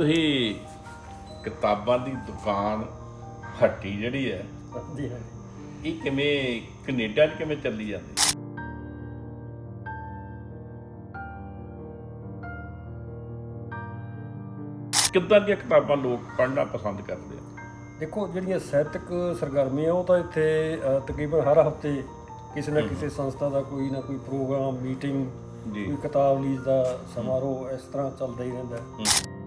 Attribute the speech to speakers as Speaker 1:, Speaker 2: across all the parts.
Speaker 1: ਤੁਸੀਂ ਕਿਤਾਬਾਂ ਦੀ ਦੁਕਾਨ ਹੱਟੀ ਜਿਹੜੀ ਹੈ
Speaker 2: ਹਾਂਜੀ ਹਾਂਜੀ।
Speaker 1: ਇਹ ਕਿਵੇਂ ਕੈਨੇਡਾ 'ਚ ਕਿਵੇਂ ਚੱਲੀ ਜਾਂਦੀ? ਕਿੱਦਾਂ ਦੀਆਂ ਕਿਤਾਬਾਂ ਲੋਕ ਪੜ੍ਹਨਾ ਪਸੰਦ ਕਰਦੇ ਆ?
Speaker 2: ਦੇਖੋ ਜਿਹੜੀਆਂ ਸਾਹਿਤਕ ਸਰਗਰਮੀਆਂ ਉਹ ਤਾਂ ਇੱਥੇ ਤਕਰੀਬਨ ਹਰ ਹਫ਼ਤੇ ਕਿਸੇ ਨਾ ਕਿਸੇ ਸੰਸਥਾ ਦਾ ਕੋਈ ਨਾ ਕੋਈ ਪ੍ਰੋਗਰਾਮ ਮੀਟਿੰਗ ਕੋਈ ਕਿਤਾਬ ਲੀਜ਼ ਦਾ ਸਮਾਰੋਹ ਇਸ ਤਰ੍ਹਾਂ ਚੱਲਦਾ ਹੀ ਰਹਿੰਦਾ ਹੈ।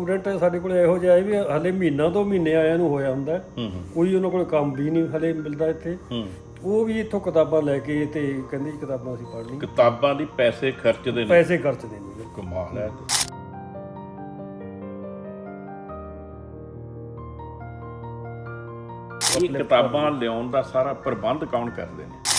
Speaker 2: ਸਟੂਡੈਂਟ ਸਾਡੇ ਕੋਲ ਇਹੋ ਜਿਹਾ ਹੈ ਵੀ ਹਲੇ ਮਹੀਨਾ ਤੋਂ ਮਹੀਨੇ ਆਇਆਂ ਨੂੰ ਹੋਇਆ ਹੁੰਦਾ। ਕੋਈ ਉਹਨਾਂ ਕੋਲ ਕੰਮ ਵੀ ਨਹੀਂ ਹਲੇ ਮਿਲਦਾ ਇੱਥੇ। ਉਹ ਵੀ ਇੱਥੋਂ ਕਿਤਾਬਾਂ ਲੈ ਕੇ ਤੇ ਕਹਿੰਦੇ ਕਿਤਾਬਾਂ ਅਸੀਂ ਪੜ੍ਹ ਲਈ
Speaker 1: ਕਿਤਾਬਾਂ ਦੀ ਪੈਸੇ ਖਰਚਦੇ ਨੇ
Speaker 2: ਪੈਸੇ ਖਰਚਦੇ ਨੇ।
Speaker 1: ਕਮਾਲ ਹੈ ਇਹ ਕਿਤਾਬਾਂ ਲਿਆਉਣ ਦਾ ਸਾਰਾ ਪ੍ਰਬੰਧ ਕੌਣ ਕਰਦੇ ਨੇ?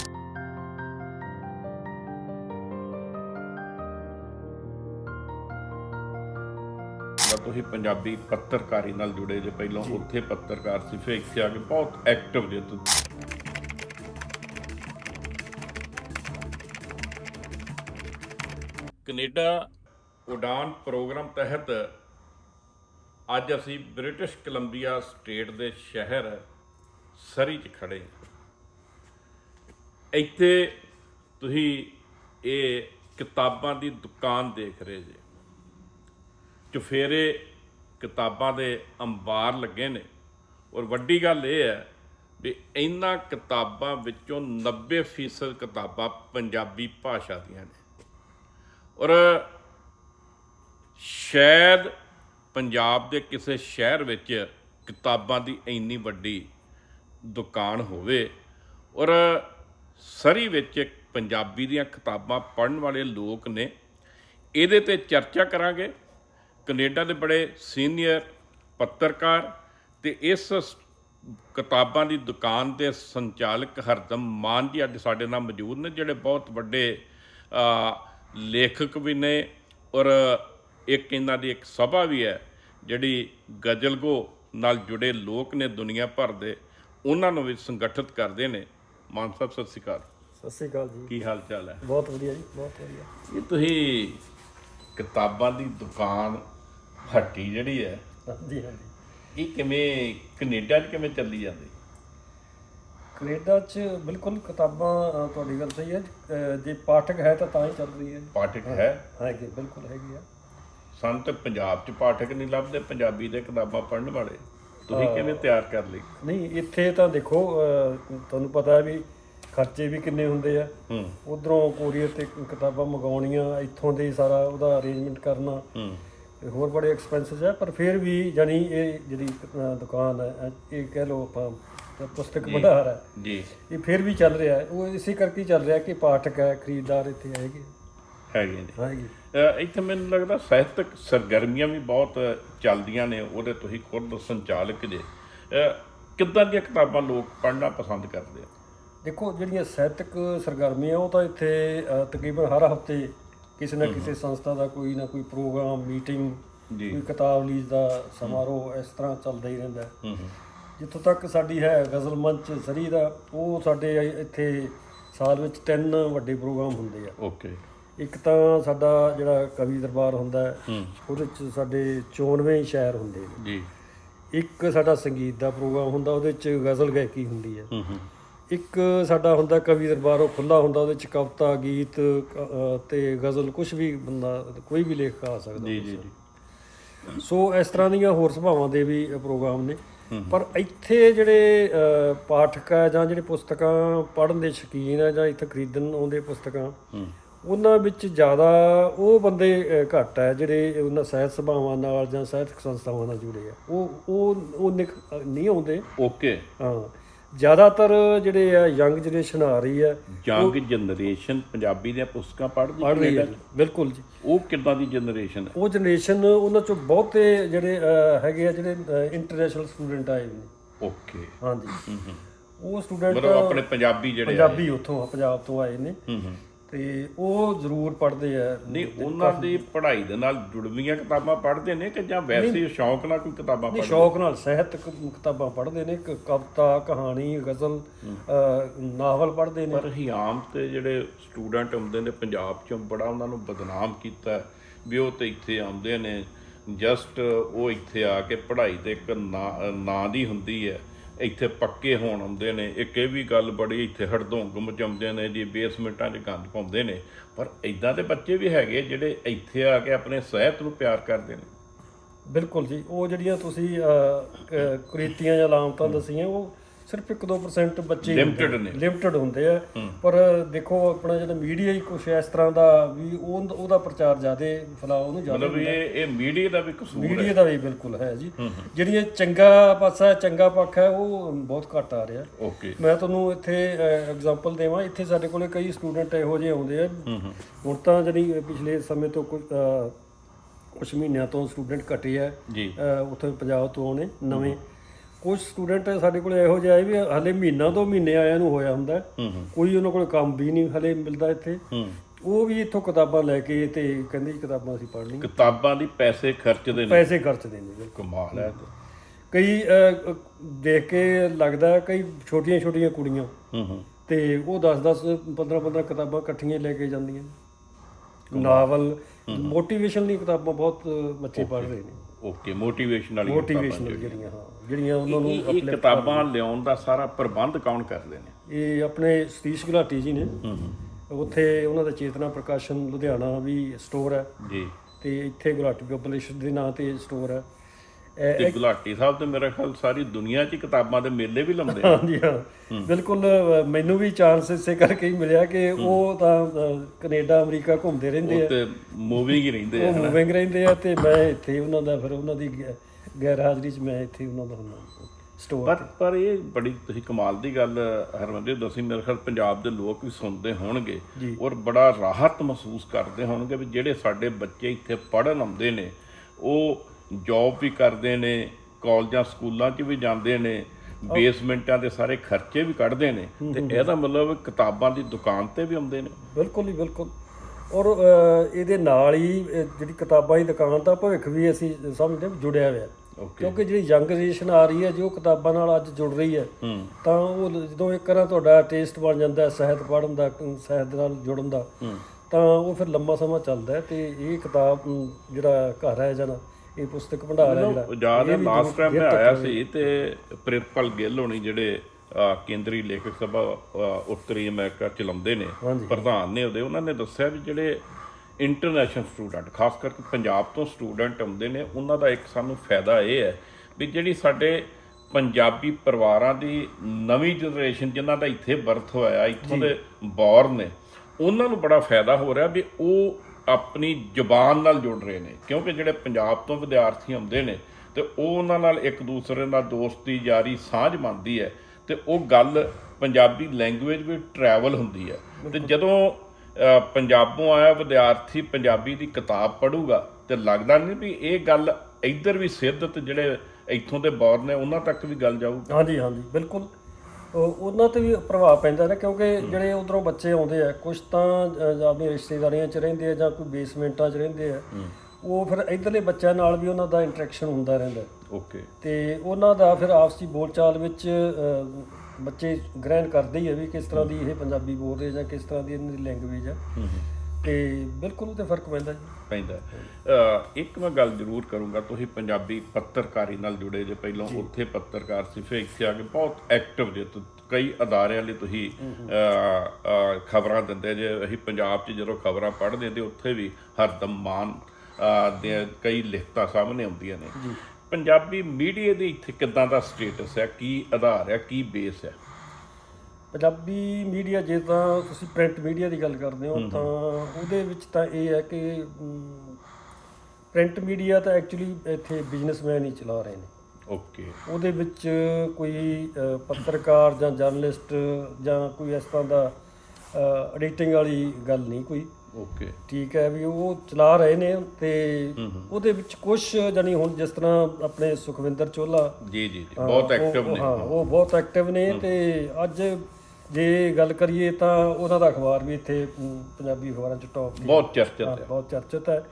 Speaker 1: ਜਦੋਂ ਤੁਸੀਂ ਪੰਜਾਬੀ ਪੱਤਰਕਾਰੀ ਨਾਲ ਜੁੜੇ ਜੇ ਪਹਿਲਾਂ ਉੱਥੇ ਪੱਤਰਕਾਰ ਸੀ ਫਿਰ ਇੱਥੇ ਆ ਕੇ ਬਹੁਤ ਐਕਟਿਵ ਜੇ ਤੁਸੀਂ। ਕੈਨੇਡਾ ਉਡਾਨ ਪ੍ਰੋਗਰਾਮ ਤਹਿਤ ਅੱਜ ਅਸੀਂ ਬ੍ਰਿਟਿਸ਼ ਕੋਲੰਬੀਆ ਸਟੇਟ ਦੇ ਸ਼ਹਿਰ ਸਰੀ 'ਚ ਖੜੇ। ਇੱਥੇ ਤੁਸੀਂ ਇਹ ਕਿਤਾਬਾਂ ਦੀ ਦੁਕਾਨ ਦੇਖ ਰਹੇ ਜੇ। ਚੁਫੇਰੇ ਕਿਤਾਬਾਂ ਦੇ ਅੰਬਾਰ ਲੱਗੇ ਨੇ। ਔਰ ਵੱਡੀ ਗੱਲ ਇਹ ਹੈ ਵੀ ਇਹਨਾਂ ਕਿਤਾਬਾਂ ਵਿੱਚੋਂ 90% ਕਿਤਾਬਾਂ ਪੰਜਾਬੀ ਭਾਸ਼ਾ ਦੀਆਂ ਨੇ। ਔਰ ਸ਼ਾਇਦ ਪੰਜਾਬ ਦੇ ਕਿਸੇ ਸ਼ਹਿਰ ਵਿੱਚ ਕਿਤਾਬਾਂ ਦੀ ਇੰਨੀ ਵੱਡੀ ਦੁਕਾਨ ਹੋਵੇ ਔਰ ਸਰੀ ਵਿੱਚ ਪੰਜਾਬੀ ਦੀਆਂ ਕਿਤਾਬਾਂ ਪੜ੍ਹਨ ਵਾਲੇ ਲੋਕ ਨੇ, ਇਹਦੇ ਤੇ ਚਰਚਾ ਕਰਾਂਗੇ। ਕੈਨੇਡਾ ਦੇ ਬੜੇ ਸੀਨੀਅਰ ਪੱਤਰਕਾਰ ਤੇ ਇਸ ਕਿਤਾਬਾਂ ਦੀ ਦੁਕਾਨ ਦੇ ਸੰਚਾਲਕ ਹਰਦਮ ਮਾਨ ਜੀ ਅੱਜ ਸਾਡੇ ਨਾਲ ਮੌਜੂਦ ਨੇ ਜਿਹੜੇ ਬਹੁਤ ਵੱਡੇ ਲੇਖਕ ਵੀ ਨੇ ਔਰ ਇੱਕ ਇਹਨਾਂ ਦੀ ਇੱਕ ਸਭਾ ਵੀ ਹੈ ਜਿਹੜੀ ਗਜ਼ਲਗੋ ਨਾਲ ਜੁੜੇ ਲੋਕ ਨੇ ਦੁਨੀਆ ਭਰ ਦੇ ਉਹਨਾਂ ਨੂੰ ਵੀ ਸੰਗਠਿਤ ਕਰਦੇ ਨੇ। ਮਾਨ ਸਾਹਿਬ ਸਤਿ ਸ਼੍ਰੀ ਅਕਾਲ।
Speaker 2: ਸਤਿ ਸ੍ਰੀ ਅਕਾਲ ਜੀ।
Speaker 1: ਕੀ ਹਾਲ ਚਾਲ ਹੈ?
Speaker 2: ਬਹੁਤ ਵਧੀਆ ਜੀ ਬਹੁਤ ਵਧੀਆ।
Speaker 1: ਇਹ ਤੁਸੀਂ ਕਿਤਾਬਾਂ ਦੀ ਦੁਕਾਨ ਹੱਟੀ ਜਿਹੜੀ ਹੈ
Speaker 2: ਹਾਂਜੀ ਹਾਂਜੀ।
Speaker 1: ਇਹ ਕਿਵੇਂ ਕੈਨੇਡਾ 'ਚ ਕਿਵੇਂ ਚੱਲੀ ਜਾਂਦੀ?
Speaker 2: ਕੈਨੇਡਾ 'ਚ ਬਿਲਕੁਲ ਕਿਤਾਬਾਂ ਤੁਹਾਡੀ ਗੱਲ ਸਹੀ ਹੈ ਜੇ ਪਾਠਕ ਹੈ ਤਾਂ ਤਾਂ ਹੀ ਚੱਲ ਰਹੀ ਹੈ।
Speaker 1: ਪਾਠਕ ਹੈ
Speaker 2: ਹੈਗੇ ਬਿਲਕੁਲ ਹੈਗੀ ਆ।
Speaker 1: ਸਾਨੂੰ ਤੇ ਪੰਜਾਬ 'ਚ ਪਾਠਕ ਨਹੀਂ ਲੱਭਦੇ ਪੰਜਾਬੀ ਦੇ ਕਿਤਾਬਾਂ ਪੜ੍ਹਨ ਵਾਲੇ। ਤੁਸੀਂ ਕਿਵੇਂ ਤਿਆਰ ਕਰ ਲਈ?
Speaker 2: ਨਹੀਂ ਇੱਥੇ ਤਾਂ ਦੇਖੋ ਤੁਹਾਨੂੰ ਪਤਾ ਹੈ ਵੀ ਖਰਚੇ ਵੀ ਕਿੰਨੇ ਹੁੰਦੇ ਆ?
Speaker 1: ਹੂੰ।
Speaker 2: ਉਧਰੋਂ ਕੋਰੀਅਰ ਤੇ ਕਿਤਾਬਾਂ ਮੰਗਾਉਣੀਆਂ ਇੱਥੋਂ ਦੇ ਸਾਰਾ ਉਹਦਾ ਅਰੇਂਜਮੈਂਟ ਕਰਨਾ।
Speaker 1: ਹੂੰ।
Speaker 2: ਹੋਰ ਬੜੇ ਐਕਸਪੈਂਸਸ ਹੈ ਪਰ ਫਿਰ ਵੀ ਜਾਨੀ ਇਹ ਜਿਹੜੀ ਦੁਕਾਨ ਹੈ ਇਹ ਕਹਿ ਲਓ ਆਪਾਂ ਪੁਸਤਕ ਭੰਡਾਰ ਹੈ
Speaker 1: ਜੀ।
Speaker 2: ਇਹ ਫਿਰ ਵੀ ਚੱਲ ਰਿਹਾ। ਹੈ ਉਹ ਇਸੇ ਕਰਕੇ ਚੱਲ ਰਿਹਾ ਕਿ ਪਾਠਕ ਹੈ ਖਰੀਦਦਾਰ ਇੱਥੇ ਹੈਗੇ
Speaker 1: ਹੈਗੇ ਨੇ।
Speaker 2: ਹੈਗੇ
Speaker 1: ਇੱਥੇ ਮੈਨੂੰ ਲੱਗਦਾ ਸਾਹਿਤਕ ਸਰਗਰਮੀਆਂ ਵੀ ਬਹੁਤ ਚੱਲਦੀਆਂ ਨੇ ਉਹਦੇ ਤੁਸੀਂ ਖੁਦ ਸੰਚਾਲਕ ਜੇ। ਕਿੱਦਾਂ ਦੀਆਂ ਕਿਤਾਬਾਂ ਲੋਕ ਪੜ੍ਹਨਾ ਪਸੰਦ ਕਰਦੇ ਆ?
Speaker 2: ਦੇਖੋ ਜਿਹੜੀਆਂ ਸਾਹਿਤਕ ਸਰਗਰਮੀਆਂ ਉਹ ਤਾਂ ਇੱਥੇ ਤਕਰੀਬਨ ਹਰ ਹਫ਼ਤੇ ਕਿਸੇ ਨਾ ਕਿਸੇ ਸੰਸਥਾ ਦਾ ਕੋਈ ਨਾ ਕੋਈ ਪ੍ਰੋਗਰਾਮ ਮੀਟਿੰਗ ਕੋਈ ਕਿਤਾਬ ਲੀਜ਼ ਦਾ ਸਮਾਰੋਹ ਇਸ ਤਰ੍ਹਾਂ ਚੱਲਦਾ ਹੀ ਰਹਿੰਦਾ ਹੈ। ਜਿੱਥੋਂ ਤੱਕ ਸਾਡੀ ਹੈ ਗਜ਼ਲ ਮੰਚ ਸਰੀ ਦਾ ਉਹ ਸਾਡੇ ਇੱਥੇ ਸਾਲ ਵਿੱਚ ਤਿੰਨ ਵੱਡੇ ਪ੍ਰੋਗਰਾਮ ਹੁੰਦੇ ਆ।
Speaker 1: ਓਕੇ।
Speaker 2: ਇੱਕ ਤਾਂ ਸਾਡਾ ਜਿਹੜਾ ਕਵੀ ਦਰਬਾਰ ਹੁੰਦਾ ਹੈ ਉਹਦੇ ਚ ਸਾਡੇ 94 ਸ਼ਾਇਰ ਹੁੰਦੇ ਨੇ।
Speaker 1: ਜੀ।
Speaker 2: ਇੱਕ ਸਾਡਾ ਸੰਗੀਤ ਦਾ ਪ੍ਰੋਗਰਾਮ ਹੁੰਦਾ ਉਹਦੇ ਚ ਗਜ਼ਲ ਗਾਇਕੀ ਹੁੰਦੀ ਹੈ।
Speaker 1: ਹੂੰ ਹੂੰ
Speaker 2: ਇੱਕ ਸਾਡਾ ਹੁੰਦਾ ਕਵੀ ਦਰਬਾਰ ਉਹ ਖੁੱਲਾ ਹੁੰਦਾ ਉਹਦੇ ਚ ਕਵਿਤਾ ਗੀਤ ਤੇ ਗਜ਼ਲ ਕੁਝ ਵੀ ਬੰਦਾ ਕੋਈ ਵੀ ਲੇਖਕ ਆ ਸਕਦਾ
Speaker 1: ਜੀ ਜੀ ਜੀ।
Speaker 2: ਸੋ ਇਸ ਤਰ੍ਹਾਂ ਦੀਆਂ ਹੋਰ ਸੁਭਾਵਾਂ ਦੇ ਵੀ ਪ੍ਰੋਗਰਾਮ ਨੇ। ਪਰ ਇੱਥੇ ਜਿਹੜੇ ਪਾਠਕ ਹੈ ਜਾਂ ਜਿਹੜੇ ਪੁਸਤਕਾਂ ਪੜ੍ਹਨ ਦੇ ਸ਼ੌਕੀਨ ਹੈ ਜਾਂ ਇੱਥੇ ਖਰੀਦਣ ਆਉਂਦੇ ਪੁਸਤਕਾਂ ਉਹਨਾਂ ਵਿੱਚ ਜ਼ਿਆਦਾ ਉਹ ਬੰਦੇ ਘੱਟ ਹੈ ਜਿਹੜੇ ਉਹਨਾਂ ਸਾਹਿਤ ਸਭਾਵਾਂ ਨਾਲ ਜਾਂ ਸਾਹਿਤਕ ਸੰਸਥਾਵਾਂ ਨਾਲ ਜੁੜੇ ਆ। ਉਹ ਉਹ ਉਹ ਨਹੀਂ ਆਉਂਦੇ।
Speaker 1: ਓਕੇ।
Speaker 2: ਹਾਂ। ਜ਼ਿਆਦਾਤਰ ਜਿਹੜੇ ਆ ਯੰਗ ਜਨਰੇਸ਼ਨ ਆ ਰਹੀ ਹੈ
Speaker 1: ਯੰਗ ਜਨਰੇਸ਼ਨ ਪੰਜਾਬੀ ਦੀਆਂ ਪੁਸਤਕਾਂ ਪੜ੍ਹਦੀ
Speaker 2: ਪੜ੍ਹ ਰਹੀ ਹੈ? ਬਿਲਕੁਲ ਜੀ।
Speaker 1: ਉਹ ਕਿੱਦਾਂ ਦੀ ਜਨਰੇਸ਼ਨ ਹੈ?
Speaker 2: ਉਹ ਜਨਰੇਸ਼ਨ ਉਹਨਾਂ ਚੋਂ ਬਹੁਤੇ ਜਿਹੜੇ ਹੈਗੇ ਆ ਜਿਹੜੇ ਇੰਟਰਨੈਸ਼ਨਲ ਸਟੂਡੈਂਟ ਆਏ ਨੇ।
Speaker 1: ਓਕੇ।
Speaker 2: ਹਾਂਜੀ।
Speaker 1: ਹੂੰ ਹੂੰ।
Speaker 2: ਉਹ ਸਟੂਡੈਂਟ
Speaker 1: ਮਤਲਬ ਆਪਣੇ ਪੰਜਾਬੀ ਜਿਹੜੇ
Speaker 2: ਪੰਜਾਬੀ ਉੱਥੋਂ ਪੰਜਾਬ ਤੋਂ ਆਏ ਨੇ।
Speaker 1: ਹੂੰ ਹੂੰ।
Speaker 2: ਤੇ ਉਹ ਜ਼ਰੂਰ ਪੜ੍ਹਦੇ ਆ।
Speaker 1: ਨਹੀਂ ਉਹਨਾਂ ਦੀ ਪੜ੍ਹਾਈ ਦੇ ਨਾਲ ਜੁੜਵੀਆਂ ਕਿਤਾਬਾਂ ਪੜ੍ਹਦੇ ਨੇ ਕਿ ਜਾਂ ਵੈਸੇ ਹੀ ਸ਼ੌਂਕ ਨਾਲ ਕੋਈ ਕਿਤਾਬਾਂ ਪੜ੍ਹਦੇ?
Speaker 2: ਸ਼ੌਕ ਨਾਲ ਸਾਹਿਤਕ ਕਿਤਾਬਾਂ ਪੜ੍ਹਦੇ ਨੇ ਕ- ਕਵਿਤਾ ਕਹਾਣੀ ਗਜ਼ਲ ਨਾਵਲ ਪੜ੍ਹਦੇ ਨੇ।
Speaker 1: ਪਰ ਹਿਆਮ ਤੇ ਜਿਹੜੇ ਸਟੂਡੈਂਟ ਆਉਂਦੇ ਨੇ ਪੰਜਾਬ ਚੋਂ ਬੜਾ ਉਹਨਾਂ ਨੂੰ ਬਦਨਾਮ ਕੀਤਾ ਹੈ ਵੀ ਉਹ ਤੇ ਇੱਥੇ ਆਉਂਦੇ ਨੇ। ਜਸਟ ਉਹ ਇੱਥੇ ਆ ਕੇ ਪੜ੍ਹਾਈ ਤੇ ਇੱਕ ਨਾਂ ਨਾਂ ਦੀ ਹੁੰਦੀ ਹੈ। ਇੱਥੇ ਪੱਕੇ ਹੋਣ ਆਉਂਦੇ ਨੇ। ਇੱਕ ਇਹ ਵੀ ਗੱਲ ਬੜੀ ਇੱਥੇ ਹੜਦੋਂਗ ਮਚਾਉਂਦੇ ਨੇ ਜੀ ਬੇਸਮੈਂਟਾਂ 'ਚ ਗੰਦ ਪਾਉਂਦੇ ਨੇ। ਪਰ ਇਦਾਂ ਦੇ ਬੱਚੇ ਵੀ ਹੈਗੇ ਜਿਹੜੇ ਇੱਥੇ ਆ ਕੇ ਆਪਣੇ ਸਾਹਿਤ ਨੂੰ ਪਿਆਰ ਕਰਦੇ ਨੇ।
Speaker 2: ਬਿਲਕੁਲ ਜੀ। ਉਹ ਜਿਹੜੀਆਂ ਤੁਸੀਂ ਕੁਰੀਤੀਆਂ ਜਾਂ ਲਾਮਤਾਂ ਦਸੀਆਂ ਉਹ ਸਿਰਫ 1-2% ਬੱਚੇ
Speaker 1: Limited ਨੇ।
Speaker 2: ਲਿਮਟਿਡ ਹੁੰਦੇ ਆ। ਪਰ ਦੇਖੋ ਆਪਣਾ ਜਿਹੜਾ ਮੀਡੀਆ ਹੀ ਕੁਛ ਇਸ ਤਰ੍ਹਾਂ ਦਾ ਵੀ ਉਹ ਉਹਦਾ ਪ੍ਰਚਾਰ ਜ਼ਿਆਦੇ ਫੈਲਾਅ ਉਹਨੂੰ ਜ਼ਿਆਦਾ
Speaker 1: ਮਤਲਬ ਇਹ ਇਹ ਮੀਡੀਆ ਦਾ ਵੀ ਕਸੂਰ ਹੈ।
Speaker 2: ਮੀਡੀਆ ਦਾ ਵੀ ਬਿਲਕੁਲ ਹੈ ਜੀ। ਜਿਹੜੀਆਂ ਚੰਗਾ ਪਾਸਾ ਚੰਗਾ ਪੱਖ ਹੈ ਉਹ ਬਹੁਤ ਘੱਟ ਆ ਰਿਹਾ।
Speaker 1: ਓਕੇ
Speaker 2: ਮੈਂ ਤੁਹਾਨੂੰ ਇੱਥੇ ਐਗਜ਼ਾਮਪਲ ਦੇਵਾਂ। ਇੱਥੇ ਸਾਡੇ ਕੋਲੇ ਕਈ ਸਟੂਡੈਂਟ ਇਹੋ ਜਿਹੇ ਆਉਂਦੇ ਆ। ਹੁਣ ਤਾਂ ਜਿਹੜੀ ਪਿਛਲੇ ਸਮੇਂ ਤੋਂ ਕੁਝ ਕੁਝ ਮਹੀਨਿਆਂ ਤੋਂ ਸਟੂਡੈਂਟ ਘਟੇ ਆ। ਉੱਥੇ ਪੰਜਾਬ ਤੋਂ ਆਉਣੇ ਨਵੇਂ। ਕੁਝ ਸਟੂਡੈਂਟ ਸਾਡੇ ਕੋਲ ਇਹੋ ਜਿਹੇ ਆਏ ਵੀ ਹਲੇ ਮਹੀਨਾ ਦੋ ਮਹੀਨੇ ਆਇਆਂ ਨੂੰ ਹੋਇਆ ਹੁੰਦਾ ਹੈ।
Speaker 1: ਹੂੰ ਹੂੰ।
Speaker 2: ਕੋਈ ਉਹਨਾਂ ਕੋਲ ਕੰਮ ਵੀ ਨਹੀਂ ਹਲੇ ਮਿਲਦਾ ਇੱਥੇ।
Speaker 1: ਹੂੰ।
Speaker 2: ਉਹ ਵੀ ਇੱਥੋਂ ਕਿਤਾਬਾਂ ਲੈ ਕੇ ਤੇ ਕਹਿੰਦੇ ਕਿਤਾਬਾਂ ਅਸੀਂ ਪੜ੍ਹ ਲਈਆਂ।
Speaker 1: ਕਿਤਾਬਾਂ ਦੀ ਪੈਸੇ ਖਰਚਦੇ ਨੇ
Speaker 2: ਪੈਸੇ ਖਰਚਦੇ ਨੇ।
Speaker 1: ਕਮਾਲ ਹੈ ਤੇ।
Speaker 2: ਕਈ ਦੇਖ ਕੇ ਲੱਗਦਾ ਹੈ ਕਈ ਛੋਟੀਆਂ ਛੋਟੀਆਂ ਕੁੜੀਆਂ।
Speaker 1: ਹੂੰ ਹੂੰ।
Speaker 2: ਤੇ ਉਹ 10 10 15 15 ਕਿਤਾਬਾਂ ਇਕੱਠੀਆਂ ਲੈ ਕੇ ਜਾਂਦੀਆਂ। ਨਾਵਲ ਮੋਟੀਵੇਸ਼ਨ ਦੀਆਂ ਕਿਤਾਬਾਂ ਬਹੁਤ ਬੱਚੇ ਪੜ੍ਹ ਰਹੇ ਨੇ।
Speaker 1: ਓਕੇ ਮੋਟੀਵੇਸ਼ਨ ਵਾਲੀ
Speaker 2: ਮੋਟੀਵੇਸ਼ਨਲ ਜਿਹੜੀਆਂ। ਹਾਂ ਜਿਹੜੀਆਂ ਉਹਨਾਂ ਨੂੰ
Speaker 1: ਇਹ ਕਿਤਾਬਾਂ ਲਿਆਉਣ ਦਾ ਸਾਰਾ ਪ੍ਰਬੰਧ ਕੌਣ ਕਰਦੇ ਨੇ?
Speaker 2: ਇਹ ਆਪਣੇ ਸਤੀਸ਼ ਗੁਲਾਟੀ ਜੀ ਨੇ। ਉੱਥੇ ਉਹਨਾਂ ਦਾ ਚੇਤਨਾ ਪ੍ਰਕਾਸ਼ਨ ਲੁਧਿਆਣਾ ਵੀ ਸਟੋਰ ਹੈ।
Speaker 1: ਜੀ।
Speaker 2: ਤੇ ਇੱਥੇ ਗੁਲਾਟੀ ਪਬਲਿਸ਼ਰ ਦੇ ਨਾਂ ਤੇ ਸਟੋਰ ਹੈ।
Speaker 1: ਤੇ ਗੁਲਾਟੀ ਸਾਹਿਬ ਤੇ ਮੇਰੇ ਖਿਆਲ ਸਾਰੀ ਦੁਨੀਆ 'ਚ ਕਿਤਾਬਾਂ ਦੇ ਮੇਲੇ ਵੀ ਲਾਉਂਦੇ ਆ।
Speaker 2: ਹਾਂਜੀ ਹਾਂ। ਬਿਲਕੁਲ ਮੈਨੂੰ ਵੀ ਚਾਂਸ ਇਸੇ ਕਰਕੇ ਹੀ ਮਿਲਿਆ ਕਿ ਉਹ ਤਾਂ ਕੈਨੇਡਾ ਅਮਰੀਕਾ ਘੁੰਮਦੇ ਰਹਿੰਦੇ ਆ।
Speaker 1: ਤੇ ਮੂਵਿੰਗ ਹੀ ਰਹਿੰਦੇ ਆ
Speaker 2: ਉਹ ਮੂਵਿੰਗ ਰਹਿੰਦੇ ਆ ਤੇ ਮੈਂ ਇੱਥੇ ਉਹਨਾਂ ਦਾ ਫਿਰ ਉਹਨਾਂ ਦੀ ਗੈਰ ਹਾਜ਼ਰੀ 'ਚ ਮੈਂ ਇੱਥੇ ਉਹਨਾਂ ਦਾ ਹੁੰਦਾ ਸਟੋਰ
Speaker 1: ਪਰ ਪਰ ਇਹ ਬੜੀ ਤੁਸੀਂ ਕਮਾਲ ਦੀ ਗੱਲ ਹਰਮਨਦੀਪ ਦੱਸੀ ਮੇਰੇ ਖਿਆਲ ਪੰਜਾਬ ਦੇ ਲੋਕ ਵੀ ਸੁਣਦੇ ਹੋਣਗੇ ਔਰ ਬੜਾ ਰਾਹਤ ਮਹਿਸੂਸ ਕਰਦੇ ਹੋਣਗੇ ਵੀ ਜਿਹੜੇ ਸਾਡੇ ਬੱਚੇ ਇੱਥੇ ਪੜ੍ਹਨ ਆਉਂਦੇ ਨੇ ਉਹ ਜੌਬ ਵੀ ਕਰਦੇ ਨੇ ਕਾਲਜਾਂ ਸਕੂਲਾਂ 'ਚ ਵੀ ਜਾਂਦੇ ਨੇ ਬੇਸਮੈਂਟਾਂ ਦੇ ਸਾਰੇ ਖਰਚੇ ਵੀ ਕੱਢਦੇ ਨੇ। ਤੇ ਇਹਦਾ ਮਤਲਬ ਕਿਤਾਬਾਂ ਦੀ ਦੁਕਾਨ ਤੇ ਵੀ ਆਉਂਦੇ ਨੇ।
Speaker 2: ਬਿਲਕੁਲ ਹੀ ਬਿਲਕੁਲ। ਔਰ ਇਹਦੇ ਨਾਲ ਹੀ ਜਿਹੜੀ ਕਿਤਾਬਾਂ ਦੀ ਦੁਕਾਨ ਦਾ ਭਵਿੱਖ ਵੀ ਅਸੀਂ ਸਮਝਦੇ ਜੁੜਿਆ ਹੋਇਆ। ਕਿਉਂਕਿ ਜਿਹੜੀ ਯੰਗ ਜਨਰੇਸ਼ਨ ਆ ਰਹੀ ਹੈ ਜੋ ਕਿਤਾਬਾਂ ਨਾਲ ਅੱਜ ਜੁੜ ਰਹੀ ਹੈ ਤਾਂ ਉਹ ਜਦੋਂ ਇੱਕ ਵਾਰ ਤੁਹਾਡਾ ਟੇਸਟ ਬਣ ਜਾਂਦਾ ਹੈ ਸਾਹਿਤ ਪੜ੍ਹਨ ਦਾ ਸਾਹਿਤ ਦੇ ਨਾਲ ਜੁੜਨ ਦਾ ਤਾਂ ਉਹ ਫਿਰ ਲੰਮਾ ਸਮਾਂ ਚੱਲਦਾ ਹੈ ਤੇ ਇਹ ਕਿਤਾਬ ਜਿਹੜਾ ਘਰ ਹੈ ਜਨਾ ਇਹ ਪੁਸਤਕ ਭੰਡਾਰ ਹੈ ਜਿਹੜਾ।
Speaker 1: ਯਾਦ ਹੈ ਲਾਸਟ ਟਾਈਮ ਮੈਂ ਆਇਆ ਸੀ ਤੇ ਪ੍ਰਿੰਪਲ ਗਿੱਲ ਹੋਣੀ ਜਿਹੜੇ ਕੇਂਦਰੀ ਲੇਖਕ ਸਭਾ ਉੱਤਰੀ ਅਮਰੀਕਾ ਚਲਾਉਂਦੇ ਨੇ। ਪ੍ਰਧਾਨ ਨੇ ਉਹਦੇ। ਉਹਨਾਂ ਨੇ ਦੱਸਿਆ ਵੀ ਜਿਹੜੇ ਇੰਟਰਨੈਸ਼ਨਲ ਸਟੂਡੈਂਟ ਖਾਸ ਕਰਕੇ ਪੰਜਾਬ ਤੋਂ ਸਟੂਡੈਂਟ ਆਉਂਦੇ ਨੇ ਉਹਨਾਂ ਦਾ ਇੱਕ ਸਾਨੂੰ ਫਾਇਦਾ ਇਹ ਹੈ ਵੀ ਜਿਹੜੀ ਸਾਡੇ ਪੰਜਾਬੀ ਪਰਿਵਾਰਾਂ ਦੀ ਨਵੀਂ ਜਨਰੇਸ਼ਨ ਜਿਨ੍ਹਾਂ ਦਾ ਇੱਥੇ ਬਰਥ ਹੋਇਆ ਇੱਥੋਂ ਦੇ ਬੌਰਨ ਨੇ ਉਹਨਾਂ ਨੂੰ ਬੜਾ ਫਾਇਦਾ ਹੋ ਰਿਹਾ ਵੀ ਉਹ ਆਪਣੀ ਜ਼ੁਬਾਨ ਨਾਲ ਜੁੜ ਰਹੇ ਨੇ ਕਿਉਂਕਿ ਜਿਹੜੇ ਪੰਜਾਬ ਤੋਂ ਵਿਦਿਆਰਥੀ ਆਉਂਦੇ ਨੇ ਤੇ ਉਹ ਉਹਨਾਂ ਨਾਲ ਇੱਕ ਦੂਸਰੇ ਨਾਲ ਦੋਸਤੀ ਯਾਰੀ ਸਾਂਝ ਬਣਦੀ ਹੈ ਤੇ ਉਹ ਗੱਲ ਪੰਜਾਬੀ ਲੈਂਗੁਏਜ ਵਿੱਚ ਟਰੈਵਲ ਹੁੰਦੀ ਹੈ। ਤੇ ਜਦੋਂ ਪੰਜਾਬੋਂ ਆਇਆ ਵਿਦਿਆਰਥੀ ਪੰਜਾਬੀ ਦੀ ਕਿਤਾਬ ਪੜ੍ਹੂਗਾ ਤੇ ਲੱਗਦਾ ਨਹੀਂ ਵੀ ਇਹ ਗੱਲ ਇੱਧਰ ਵੀ ਸਿੱਧ ਤੇ ਜਿਹੜੇ ਇੱਥੋਂ ਦੇ ਬੌਰ ਨੇ ਉਹਨਾਂ ਤੱਕ ਵੀ ਗੱਲ ਜਾਊਗੀ।
Speaker 2: ਹਾਂਜੀ ਹਾਂਜੀ ਬਿਲਕੁਲ। ਉਹ- ਉਹਨਾਂ ਤੇ ਵੀ ਪ੍ਰਭਾਵ ਪੈਂਦਾ ਨਾ ਕਿਉਂਕਿ ਜਿਹੜੇ ਉਧਰੋਂ ਬੱਚੇ ਆਉਂਦੇ ਆ ਕੁਝ ਤਾਂ ਅ, ਆਪਣੀ ਰਿਸ਼ਤੇਦਾਰੀਆਂ 'ਚ ਰਹਿੰਦੇ ਆ ਜਾਂ ਕੋਈ ਬੇਸਮੈਂਟਾਂ 'ਚ ਰਹਿੰਦੇ ਆ ਉਹ ਫਿਰ ਇਧਰਲੇ ਬੱਚਿਆਂ ਨਾਲ ਵੀ ਉਹਨਾਂ ਦਾ ਇੰਟਰੈਕਸ਼ਨ ਹੁੰਦਾ ਰਹਿੰਦਾ।
Speaker 1: ਓਕੇ
Speaker 2: ਤੇ ਉਹਨਾਂ ਦਾ ਫਿਰ ਆਪਸੀ ਬੋਲਚਾਲ ਵਿੱਚ ਅ, ਬੱਚੇ ਗ੍ਰਹਿਣ ਕਰਦੇ ਹੀ ਆ ਵੀ ਕਿਸ ਤਰ੍ਹਾਂ ਦੀ ਇਹ ਪੰਜਾਬੀ ਬੋਲ ਰਹੇ ਜਾਂ ਕਿਸ ਤਰ੍ਹਾਂ ਦੀ ਇਹਨਾਂ ਦੀ ਲੈਂਗੁਏਜ ਆ। ਤੇ ਬਿਲਕੁਲ ਉਹਤੇ ਫ਼ਰਕ ਪੈਂਦਾ ਜੀ।
Speaker 1: ਪੈਂਦਾ। ਹੈ। ਅ, ਇੱਕ ਮੈਂ ਗੱਲ ਜ਼ਰੂਰ ਕਰੂੰਗਾ ਤੁਸੀਂ ਪੰਜਾਬੀ ਪੱਤਰਕਾਰੀ ਨਾਲ ਜੁੜੇ ਜੇ ਪਹਿਲਾਂ ਉੱਥੇ ਪੱਤਰਕਾਰ ਸੀ ਫਿਰ ਇੱਥੇ ਆ ਕੇ ਬਹੁਤ ਐਕਟਿਵ ਜੇ। ਤੁ- ਕਈ ਅਦਾਰਿਆਂ ਲਈ ਤੁਸੀਂ ਖਬਰਾਂ ਦਿੰਦੇ ਜੇ। ਅਸੀਂ ਪੰਜਾਬ 'ਚ ਜਦੋਂ ਖਬਰਾਂ ਪੜ੍ਹਦੇ ਤੇ ਉੱਥੇ ਵੀ ਹਰਦਮ ਮਾਨ ਦੇ ਕਈ ਲਿਖਤਾਂ ਸਾਹਮਣੇ ਆਉਂਦੀਆਂ ਨੇ। ਪੰਜਾਬੀ ਮੀਡੀਆ ਦੇ ਇੱਥੇ ਕਿੱਦਾਂ ਦਾ ਸਟੇਟਸ ਹੈ? ਕੀ ਆਧਾਰ ਹੈ? ਕੀ ਬੇਸ ਹੈ?
Speaker 2: ਪੰਜਾਬੀ ਮੀਡੀਆ ਜੇ ਤਾਂ ਤੁਸੀਂ ਪ੍ਰਿੰਟ ਮੀਡੀਆ ਦੀ ਗੱਲ ਕਰਦੇ ਹੋ ਤਾਂ ਉਹਦੇ ਵਿੱਚ ਤਾਂ ਇਹ ਹੈ ਕਿ ਪ੍ਰਿੰਟ ਮੀਡੀਆ ਤਾਂ ਐਕਚੁਅਲੀ ਇੱਥੇ ਬਿਜ਼ਨਸਮੈਨ ਹੀ ਚਲਾ ਰਹੇ ਨੇ।
Speaker 1: ਓਕੇ
Speaker 2: ਉਹਦੇ ਵਿੱਚ ਕੋਈ ਪੱਤਰਕਾਰ ਜਾਂ ਜਰਨਲਿਸਟ ਜਾਂ ਕੋਈ ਇਸ ਤਰ੍ਹਾਂ ਦਾ ਐਡੀਟਿੰਗ ਵਾਲੀ ਗੱਲ ਨਹੀਂ ਕੋਈ।
Speaker 1: ਓਕੇ
Speaker 2: ਠੀਕ ਹੈ ਵੀ ਉਹ ਚਲਾ ਰਹੇ ਨੇ ਤੇ ਉਹਦੇ ਵਿੱਚ ਕੁਝ ਜਾਨੀ ਹੁਣ ਜਿਸ ਤਰ੍ਹਾਂ ਆਪਣੇ ਸੁਖਵਿੰਦਰ ਚੋਲਾ
Speaker 1: ਜੀ ਜੀ ਜੀ। ਬਹੁਤ ਐਕਟਿਵ ਨੇ।
Speaker 2: ਹਾਂ ਉਹ ਬਹੁਤ ਐਕਟਿਵ ਨੇ ਤੇ ਅੱਜ ਜੇ ਗੱਲ ਕਰੀਏ ਤਾਂ ਉਹਨਾਂ ਦਾ ਅਖਬਾਰ ਵੀ ਇੱਥੇ ਪੰਜਾਬੀ ਅਖਬਾਰਾਂ 'ਚ ਟੌਪ
Speaker 1: ਬਹੁਤ ਚਰਚਿਤ ਹੈ
Speaker 2: ਬਹੁਤ ਚਰਚਿਤ ਹੈ।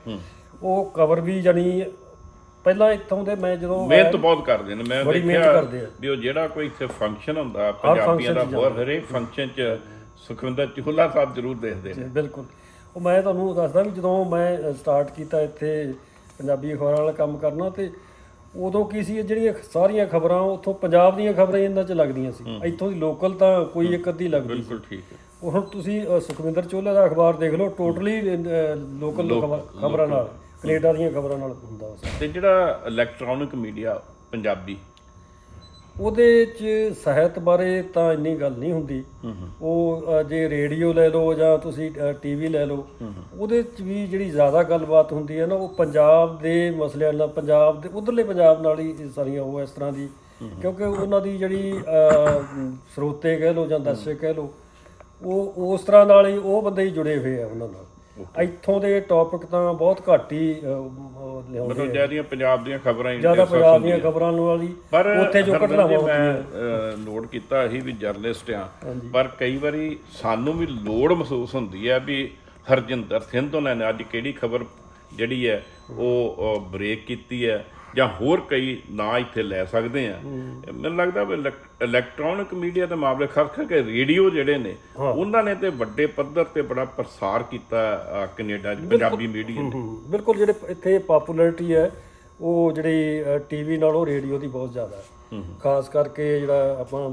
Speaker 2: ਉਹ ਕਵਰ ਵੀ ਜਾਨੀ ਪਹਿਲਾਂ ਇੱਥੋਂ ਦੇ ਮੈਂ ਜਦੋਂ
Speaker 1: ਮਿਹਨਤ ਬਹੁਤ ਕਰਦੇ ਨੇ। ਮੈਂ ਦੇਖਿਆ। ਵੀ ਉਹ ਜਿਹੜਾ ਕੋਈ ਇੱਥੇ ਫੰਕਸ਼ਨ ਹੁੰਦਾ ਪੰਜਾਬੀਆਂ ਦਾ ਬਹੁਤ ਹਰੇਕ ਫੰਕਸ਼ਨ 'ਚ ਸੁਖਵਿੰਦਰ ਚੁਹਲਾ ਸਾਹਿਬ ਜ਼ਰੂਰ ਦੇਖਦੇ ਨੇ।
Speaker 2: ਬਿਲਕੁਲ। ਉਹ ਮੈਂ ਤੁਹਾਨੂੰ ਦੱਸਦਾ ਵੀ ਜਦੋਂ ਮੈਂ ਸਟਾਰਟ ਕੀਤਾ ਇੱਥੇ ਪੰਜਾਬੀ ਅਖਬਾਰਾਂ ਵਾਲਾ ਕੰਮ ਕਰਨਾ ਤੇ ਉਦੋਂ ਕੀ ਸੀ ਜਿਹੜੀਆਂ ਸਾਰੀਆਂ ਖਬਰਾਂ ਉੱਥੋਂ ਪੰਜਾਬ ਦੀਆਂ ਖਬਰਾਂ ਇਹਨਾਂ 'ਚ ਲੱਗਦੀਆਂ ਸੀ। ਇੱਥੋਂ ਦੀ ਲੋਕਲ ਤਾਂ ਕੋਈ ਇੱਕ ਅੱਧੀ ਲੱਗਦੀ ਸੀ।
Speaker 1: ਬਿਲਕੁਲ ਠੀਕ ਹੈ।
Speaker 2: ਉਹ ਹੁਣ ਤੁਸੀਂ ਸੁਖਵਿੰਦਰ ਚੋਲਾ ਦਾ ਅਖਬਾਰ ਦੇਖ ਲਓ ਟੋਟਲੀ ਲੋਕਲ ਖਬਰਾਂ ਨਾਲ ਕੈਨੇਡਾ ਦੀਆਂ ਖਬਰਾਂ ਨਾਲ ਹੁੰਦਾ ਉਸ
Speaker 1: ਤੇ ਜਿਹੜਾ ਇਲੈਕਟ੍ਰੋਨਿਕ ਮੀਡੀਆ ਪੰਜਾਬੀ
Speaker 2: ਉਹਦੇ 'ਚ ਸਾਹਿਤ ਬਾਰੇ ਤਾਂ ਇੰਨੀ ਗੱਲ ਨਹੀਂ ਹੁੰਦੀ। ਉਹ ਜੇ ਰੇਡੀਓ ਲੈ ਲਓ ਜਾਂ ਤੁਸੀਂ ਟੀਵੀ ਲੈ ਲਓ ਉਹਦੇ 'ਚ ਵੀ ਜਿਹੜੀ ਜ਼ਿਆਦਾ ਗੱਲਬਾਤ ਹੁੰਦੀ ਹੈ ਨਾ ਉਹ ਪੰਜਾਬ ਦੇ ਮਸਲਿਆਂ ਨਾਲ ਪੰਜਾਬ ਦੇ ਉਧਰਲੇ ਪੰਜਾਬ ਨਾਲ ਹੀ ਸਾਰੀਆਂ ਉਹ ਇਸ ਤਰ੍ਹਾਂ ਦੀ ਕਿਉਂਕਿ ਉਹਨਾਂ ਦੀ ਜਿਹੜੀ ਸਰੋਤੇ ਕਹਿ ਲਓ ਜਾਂ ਦਰਸ਼ਕ ਕਹਿ ਲਓ ਉਹ ਉਸ ਤਰ੍ਹਾਂ ਨਾਲ ਹੀ ਉਹ ਬੰਦੇ ਹੀ ਜੁੜੇ ਹੋਏ ਆ ਉਹਨਾਂ ਨਾਲ। ਇੱਥੋਂ ਦੇ ਟੌਪਿਕ ਤਾਂ ਬਹੁਤ ਘੱਟ ਹੀ ਲਿਆਉਂਦੇ
Speaker 1: ਮਤਲਬ ਜਿਹੜੀਆਂ ਪੰਜਾਬ ਦੀਆਂ ਖਬਰਾਂ ਹੀ
Speaker 2: ਜ਼ਿਆਦਾ ਪੰਜਾਬ ਦੀਆਂ
Speaker 1: ਹੁੰਦੀਆਂ।
Speaker 2: ਖਬਰਾਂ ਵਾਲੀ
Speaker 1: ਪਰ
Speaker 2: ਉੱਥੇ ਜੋ
Speaker 1: ਹਰਮਨ
Speaker 2: ਘਟਨਾਵਾਂ
Speaker 1: ਜੀ, ਮੈਂ ਨੋਟ ਕੀਤਾ ਅਸੀਂ ਵੀ ਜਰਨਲਿਸਟ ਆ। ਪਰ ਕਈ ਵਾਰੀ ਸਾਨੂੰ ਵੀ ਲੋੜ ਮਹਿਸੂਸ ਹੁੰਦੀ ਹੈ ਵੀ ਹਰਜਿੰਦਰ ਸਿੰਘ ਉਹਨਾਂ ਨੇ ਅੱਜ ਕਿਹੜੀ ਖਬਰ ਜਿਹੜੀ ਹੈ ਉਹ ਬ੍ਰੇਕ ਕੀਤੀ ਹੈ। ਜਾਂ ਹੋਰ ਕਈ ਨਾਂ ਇੱਥੇ ਲੈ ਸਕਦੇ ਆ। ਮੈਨੂੰ ਲੱਗਦਾ ਵੀ ਇਲੈਕਟ੍ਰੋਨਿਕ ਮੀਡੀਆ ਦੇ ਮਾਮਲੇ ਖਾਸ ਕਰਕੇ ਰੇਡੀਓ ਜਿਹੜੇ ਨੇ ਉਹਨਾਂ ਨੇ ਤੇ ਵੱਡੇ ਪੱਧਰ ਤੇ ਬੜਾ ਪ੍ਰਸਾਰ ਕੀਤਾ ਕੈਨੇਡਾ 'ਚ ਪੰਜਾਬੀ ਮੀਡੀਆ ਨੇ।
Speaker 2: ਬਿਲਕੁਲ ਜਿਹੜੇ ਇੱਥੇ ਪਪੂਲੈਰਿਟੀ ਹੈ ਉਹ ਜਿਹੜੀ ਟੀਵੀ ਨਾਲੋਂ ਰੇਡੀਓ ਦੀ ਬਹੁਤ ਜ਼ਿਆਦਾ ਹੈ। ਖਾਸ ਕਰਕੇ ਜਿਹੜਾ ਆਪਾਂ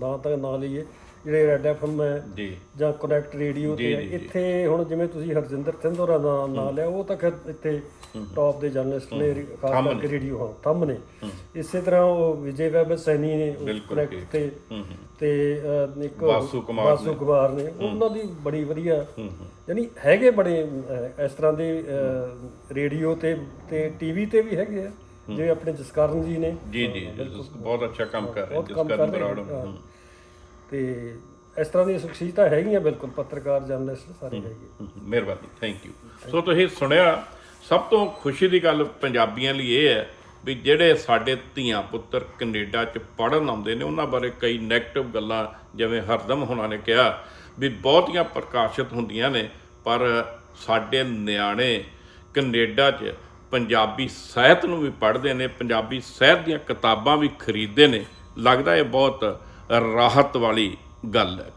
Speaker 2: ਨਾਂ ਤਾਂ ਨਾਂ ਲਈਏ ਜਿਹੜੇ ਰੈਡ ਐਫਐਮ ਹੈ
Speaker 1: ਜੀ।
Speaker 2: ਜਾਂ ਕਨੈਕਟ ਰੇਡੀਓ ਤੇ ਹੈ। ਇੱਥੇ ਹੁਣ ਜਿਵੇਂ ਤੁਸੀਂ ਹਰਜਿੰਦਰ ਹੋਰਾਂ ਦਾ ਨਾਂ ਲਿਆ ਉਹ ਤਾਂ ਖੈਰ ਇੱਥੇ ਟੌਪ ਦੇ ਜਰਨਲਿਸਟ ਨੇ ਰੇ- ਖਾਸ ਕਰਕੇ ਰੇਡੀਓ ਹਾਂ ਥੰਮ ਨੇ। ਇਸੇ ਤਰ੍ਹਾਂ ਉਹ ਵਿਜੇ ਵੈਬ ਸੈਣੀ ਨੇ ਕਨੈਕਟ ਤੇ ਤੇ ਇੱਕ
Speaker 1: ਵਾਸੂ ਕੁਮਾਰ
Speaker 2: ਵਾਸੂ ਕੁਮਾਰ ਨੇ। ਉਹਨਾਂ ਦੀ ਬੜੀ ਵਧੀਆ ਯਾਨੀ ਹੈਗੇ ਬੜੇ ਅਹ, ਇਸ ਤਰ੍ਹਾਂ ਦੇ ਅਹ, ਰੇਡੀਓ ਤੇ ਤੇ ਟੀਵੀ ਤੇ ਵੀ ਹੈਗੇ ਆ। ਜਿਵੇਂ ਆਪਣੇ ਜਸਕਰਨ ਜੀ ਨੇ।
Speaker 1: ਜੀ ਜੀ ਜੀ, ਬਹੁਤ ਅੱਛਾ ਕੰਮ ਕਰ ਰਹੇ ਜਿਸ ਬਰਾੜ।
Speaker 2: ਹਾਂ। ਤੇ ਇਸ ਤਰ੍ਹਾਂ ਦੀਆਂ ਸ਼ਖਸੀਅਤਾਂ ਹੈਗੀਆਂ ਬਿਲਕੁਲ ਪੱਤਰਕਾਰ ਜਰਨਲਿਸਟ ਸਾਰੇ ਹੈਗੇ।
Speaker 1: ਮਿਹਰਬਾਨੀ ਥੈਂਕ ਯੂ ਸੋ ਤੁਸੀਂ ਸੁਣਿਆ ਸਭ ਤੋਂ ਖੁਸ਼ੀ ਦੀ ਗੱਲ ਪੰਜਾਬੀਆਂ ਲਈ ਇਹ ਹੈ ਵੀ ਜਿਹੜੇ ਸਾਡੇ ਧੀਆਂ ਪੁੱਤਰ ਕੈਨੇਡਾ 'ਚ ਪੜਨ ਆਉਂਦੇ ਨੇ ਉਹਨਾਂ ਬਾਰੇ ਕਈ 네ਗੇਟਿਵ ਗੱਲਾਂ ਜਿਵੇਂ ਹਰਦਮ ਹੋਣਾ ਨੇ ਕਿਹਾ ਵੀ ਬਹੁਤੀਆਂ ਪ੍ਰਕਾਸ਼ਿਤ ਹੁੰਦੀਆਂ ਨੇ ਪਰ ਸਾਡੇ ਨਿਆਣੇ ਕੈਨੇਡਾ 'ਚ ਪੰਜਾਬੀ ਸਾਹਿਤ ਨੂੰ ਵੀ ਪੜ੍ਹਦੇ ਨੇ ਪੰਜਾਬੀ ਸਾਹਿਤ ਦੀਆਂ ਕਿਤਾਬਾਂ ਵੀ ਖਰੀਦਦੇ ਨੇ। ਲੱਗਦਾ ਇਹ ਬਹੁਤ ਰਾਹਤ ਵਾਲੀ ਗੱਲ ਹੈ।